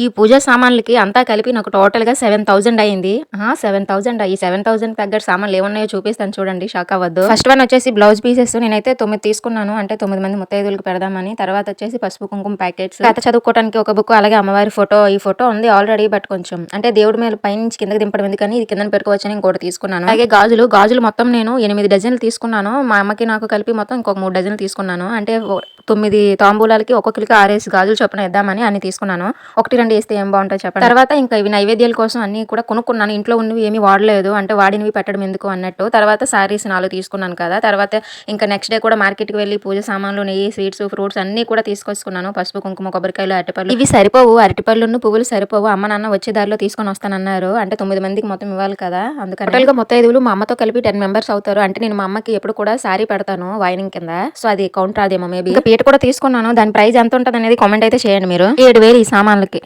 ఈ పూజా సామాన్లకి అంతా కలిపి నాకు టోటల్‌గా 7000 అయింది. ఆహా! 7000 ఈ 7000 తగ్గట్టు సామాన్లు ఏమున్నాయో చూపిస్తాను చూడండి షాక్ అవ్వద్దు. ఫస్ట్ వన్ వచ్చేసి బ్లౌజ్ పీసెస్ నేనైతే తొమ్మిది తీసుకున్నాను. అంటే తొమ్మిది మంది ముత్తైదులకు పెడదామని. తర్వాత వచ్చేసి పసుపు, కుంకుమ ప్యాకెట్స్, కథ చదువుకోవడానికి ఒక బుక్, అలాగే అమ్మవారి ఫోటో. ఈ ఫోటో ఉంది ఆల్రెడీ బట్ కొంచెం అంటే దేవుడి మీద పైనుంచి కిందకి దింపడం ఎందుకని ఇది కిందన పెట్టుకోవచ్చని ఇంకోటి తీసుకున్నాను. అలాగే గాజులు, గాజులు మొత్తం నేను ఎనిమిది డజన్లు తీసుకున్నాను. మా అమ్మకి నాకు కలిపి మొత్తం ఇంకొక మూడు డజన్లు తీసుకున్నాను. అంటే 9 తాంబూలాలకి ఒక్కొక్కరికి 6, 6 గాజులు చొప్పున ఇద్దామని అన్ని తీసుకున్నాను. ఒకటి రెండు ఏస్తే ఏం బావుంటాయి చెప్పండి. తర్వాత ఇంకా ఇవి నైవేద్యాల కోసం అన్నీ కూడా కొనుక్కున్నాను. ఇంట్లో ఉన్నవి ఏమీ వాడలేదు. అంటే వాడినవి పెట్టడం ఎందుకు అన్నట్టు. తర్వాత శారీస్ 4 తీసుకున్నాను కదా! తర్వాత ఇంకా నెక్స్ట్ డే కూడా మార్కెట్‌కి వెళ్ళి పూజ సామాన్లు, నెయ్యి, స్వీట్స్, ఫ్రూట్స్ అన్నీ కూడా తీసుకొచ్చుకున్నాను. పసుపు, కుంకుమ, కొబ్బరికాయలు, అరటిపళ్ళు. ఇవి సరిపోవు. అరటిపళ్ళును, పువ్వులు సరిపోవు. అమ్మ, నాన్న వచ్చే దారిలో తీసుకొని వస్తానన్నారు. అంటే 9 మందికి మొత్తం ఇవ్వాలి కదా! అందుకని. టోటల్‌గా ముత్తైదువులు మా అమ్మతో కలిపి 10 మెంబర్స్ అవుతారు. అంటే నేను మా అమ్మకి ఎప్పుడు కూడా శారీ పెడతాను వాయినింగ్ కింద. సో అది కౌంట్ రాదేమో మేబీ. ఇంకా కూడా తీసుకున్నాను. దాని ప్రైస్ ఎంత ఉంటదనేది కామెంట్ అయితే చేయండి మీరు. 7000 ఈ సామాన్లకి.